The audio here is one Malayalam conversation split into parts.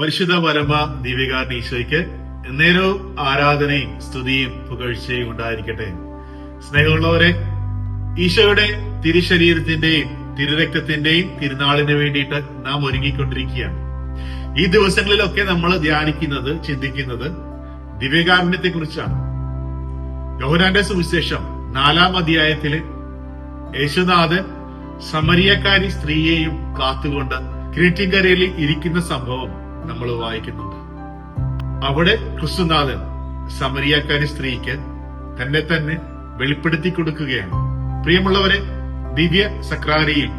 പരിശുദ്ധ പരമ ദീപികാരൻ ഈശോയ്ക്ക് എന്നേരവും ആരാധനയും സ്തുതിയും പുകഴ്ചയും ഉണ്ടായിരിക്കട്ടെ. സ്നേഹമുള്ളവരെ ഈശോയുടെ തിരുശരീരത്തിന്റെയും തിരുരക്തത്തിന്റെയും തിരുനാളിന് വേണ്ടിയിട്ട് നാം ഒരുങ്ങിക്കൊണ്ടിരിക്കുകയാണ്. ഈ ദിവസങ്ങളിലൊക്കെ നമ്മൾ ധ്യാനിക്കുന്നത് ചിന്തിക്കുന്നത് ദിവ്യകാരുണ്യത്തെ കുറിച്ചാണ് യോഹനാന്റെ സുവിശേഷം നാലാം അധ്യായത്തിൽ യേശുനാഥൻ സമരിയക്കാരി സ്ത്രീയെയും കാത്തുകൊണ്ട് കിരീട്ടിൻകരയിൽ ഇരിക്കുന്ന സംഭവം നമ്മൾ വായിക്കുന്നുണ്ട്. അവിടെ ക്രിസ്തുനാഥൻ സമരിയാക്കാരി സ്ത്രീക്ക് തന്നെ തന്നെ വെളിപ്പെടുത്തി കൊടുക്കുകയാണ്. പ്രിയമുള്ളവരെ ദിവ്യ സക്രാരിയിൽ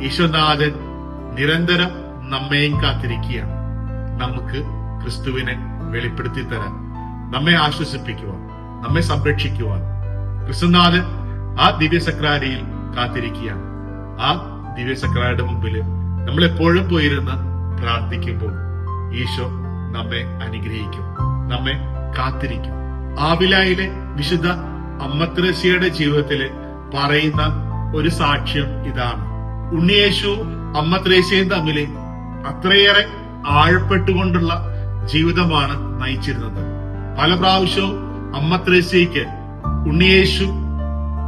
ഈശ്വനാഥൻ നിരന്തരം നമ്മയും കാത്തിരിക്കുകയാണ്. നമുക്ക് ക്രിസ്തുവിനെ വെളിപ്പെടുത്തി തരാൻ നമ്മെ ആശ്വസിപ്പിക്കുവാൻ നമ്മെ സംരക്ഷിക്കുവാൻ ക്രിസ്തുനാഥൻ ആ ദിവ്യ സക്രാരിയിൽ കാത്തിരിക്കുകയാണ്. ആ ദിവ്യ സക്രാരിയുടെ മുമ്പിൽ നമ്മൾ എപ്പോഴും പോയിരുന്ന് പ്രാർത്ഥിക്കുമ്പോൾ ഈശോ നമ്മെ അനുഗ്രഹിക്കും നമ്മെ കാത്തിരിക്കും. ആവിലായിലെ വിശുദ്ധ അമ്മത്രേസ്യയുടെ ജീവിതത്തിൽ പറയുന്ന ഒരു സാക്ഷ്യം ഇതാണ്. ഉണ്ണിയേശു അമ്മത്രേസ്യയും തമ്മിൽ അത്രയേറെ ആഴപ്പെട്ടുകൊണ്ടുള്ള ജീവിതമാണ് നയിച്ചിരുന്നത്. പല പ്രാവശ്യവും അമ്മത്രേസ്യയ്ക്ക് ഉണ്ണിയേശു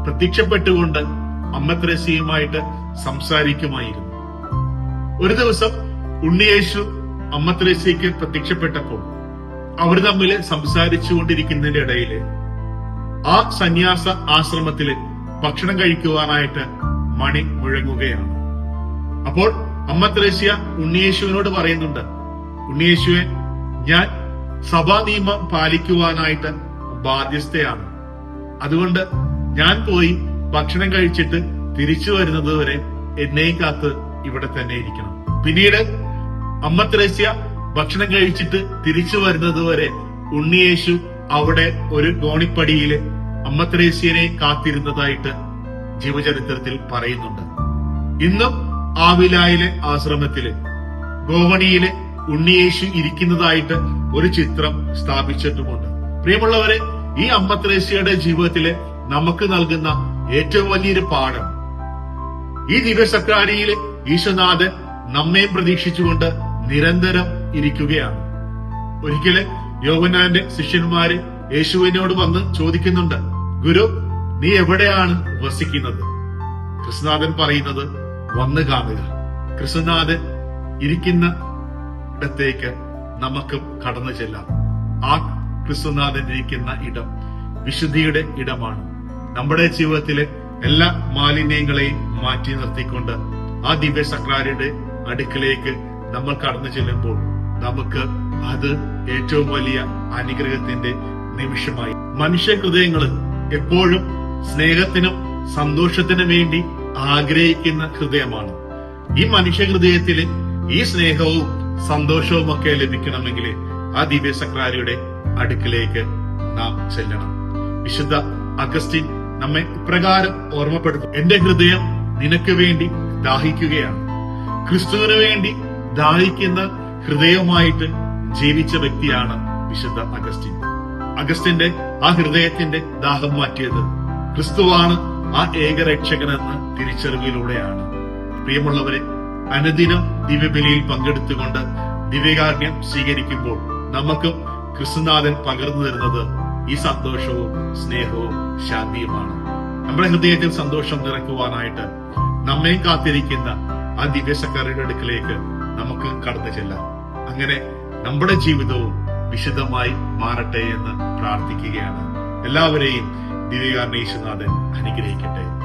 പ്രത്യക്ഷപ്പെട്ടുകൊണ്ട് അമ്മത്രേസ്യയുമായിട്ട് സംസാരിക്കുമായിരുന്നു. ഒരു ദിവസം ഉണ്ണിയേശു അമ്മത്രേസ്യയ്ക്ക് പ്രത്യക്ഷപ്പെട്ടപ്പോൾ അവർ തമ്മിൽ സംസാരിച്ചുകൊണ്ടിരിക്കുന്നതിന്റെ ഇടയിൽ ആ സന്യാസ ആശ്രമത്തിൽ ഭക്ഷണം കഴിക്കുവാനായിട്ട് മണി മുഴങ്ങുകയാണ്. അപ്പോൾ അമ്മ ത്രേസ്യ ഉണ്ണിയേശുവിനോട് പറയുന്നുണ്ട് ഉണ്ണിയേശുവെ ഞാൻ സഭാ നിയമം പാലിക്കുവാനായിട്ട് ബാധ്യസ്ഥയാണ്. അതുകൊണ്ട് ഞാൻ പോയി ഭക്ഷണം കഴിച്ചിട്ട് തിരിച്ചു വരുന്നത് വരെ എന്നെയും കാത്ത് ഇവിടെ തന്നെ ഇരിക്കണം. പിന്നീട് അമ്മ ത്രേസ്യ ഭക്ഷണം കഴിച്ചിട്ട് തിരിച്ചു വരുന്നത് വരെ ഉണ്ണിയേശു അവിടെ ഒരു ഗോണിപ്പടിയിൽ അമ്മ ത്രേസ്യനെ കാത്തിരുന്നതായിട്ട് ജീവചരിത്രത്തിൽ പറയുന്നുണ്ട്. ഇന്നും ആവിലായിലെ ആശ്രമത്തിൽ ഗോവണിയിലെ ഉണ്ണിയേശു ഇരിക്കുന്നതായിട്ട് ഒരു ചിത്രം സ്ഥാപിച്ചിട്ടുമുണ്ട്. പ്രിയമുള്ളവരെ ഈ അമ്മ ത്രേസ്യയുടെ ജീവിതത്തിൽ നമുക്ക് നൽകുന്ന ഏറ്റവും വലിയൊരു പാഠം. ഈ ദിവസക്കാരിയിൽ ഈശ്വനാഥൻ നമ്മെ പ്രതീക്ഷിച്ചുകൊണ്ട് നിരന്തരം ഇരിക്കുകയാണ്. ഒരിക്കലെ യോവനാന്റെ ശിഷ്യന്മാര് യേശുവിനോട് വന്ന് ചോദിക്കുന്നുണ്ട് ഗുരു നീ എവിടെയാണ് വസിക്കുന്നത്? കൃഷ്ണനാഥൻ പറയുന്നത് വന്ന് കാണുക. കൃഷ്ണനാഥൻ ഇരിക്കുന്ന ഇടത്തേക്ക് നമുക്കും കടന്നു ചെല്ലാം. ആ ക്രിസ്തുനാഥൻ ഇരിക്കുന്ന ഇടം വിശുദ്ധിയുടെ ഇടമാണ്. നമ്മുടെ ജീവിതത്തിലെ എല്ലാ മാലിന്യങ്ങളെയും മാറ്റി നിർത്തിക്കൊണ്ട് ആ ദിവ്യ സക്രാരിയുടെ അടുക്കിലേക്ക് നമ്മൾ കടന്നു ചെല്ലുമ്പോൾ നമുക്ക് അത് ഏറ്റവും വലിയ അനുഗ്രഹത്തിന്റെ നിമിഷമായി. മനുഷ്യ ഹൃദയങ്ങൾ എപ്പോഴും സ്നേഹത്തിനും സന്തോഷത്തിനും വേണ്ടി ആഗ്രഹിക്കുന്ന ഹൃദയമാണ്. ഈ മനുഷ്യ ഹൃദയത്തിൽ ഈ സ്നേഹവും സന്തോഷവും ഒക്കെ ലഭിക്കണമെങ്കിൽ ആ ദിവ്യ സക്രാരിയുടെ അടുക്കിലേക്ക് നാം ചെല്ലണം. വിശുദ്ധ അഗസ്റ്റിൻ നമ്മെ ഇപ്രകാരം ഓർമ്മപ്പെടുത്തും എന്റെ ഹൃദയം നിനക്ക് വേണ്ടി ദാഹിക്കുകയാണ്. ക്രിസ്തുവിന് വേണ്ടി ദാഹിക്കുന്ന ഹൃദയവുമായിട്ട് ജീവിച്ച വ്യക്തിയാണ് വിശുദ്ധ അഗസ്റ്റിൻ. അഗസ്റ്റിന്റെ ആ ഹൃദയത്തിന്റെ ദാഹം മാറ്റിയത് ക്രിസ്തുവാണ് ആ ഏകരക്ഷകനെന്ന തിരിച്ചറിവിലൂടെയാണ്. പ്രിയമുള്ളവരെ അനുദിനം ദിവ്യബലിയിൽ പങ്കെടുത്തുകൊണ്ട് ദിവ്യകാരുണ്യം സ്വീകരിക്കുമ്പോൾ നമുക്കും ക്രിസ്തുനാഥൻ പകർന്നു തരുന്നത് ഈ സന്തോഷവും സ്നേഹവും ശാന്തിയുമാണ്. നമ്മുടെ ഹൃദയത്തിൽ സന്തോഷം നിറക്കുവാനായിട്ട് നമ്മെ കാത്തിരിക്കുന്ന ആ ദിവ്യസക്കാരുടെ അടുക്കിലേക്ക് നമുക്ക് കടന്നു ചെല്ലാം. അങ്ങനെ നമ്മുടെ ജീവിതവും വിശുദ്ധമായി മാറട്ടെ എന്ന് പ്രാർത്ഥിക്കുകയാണ്. എല്ലാവരെയും ദിവ്യകാരണ യേശുനാഥൻ അനുഗ്രഹിക്കട്ടെ.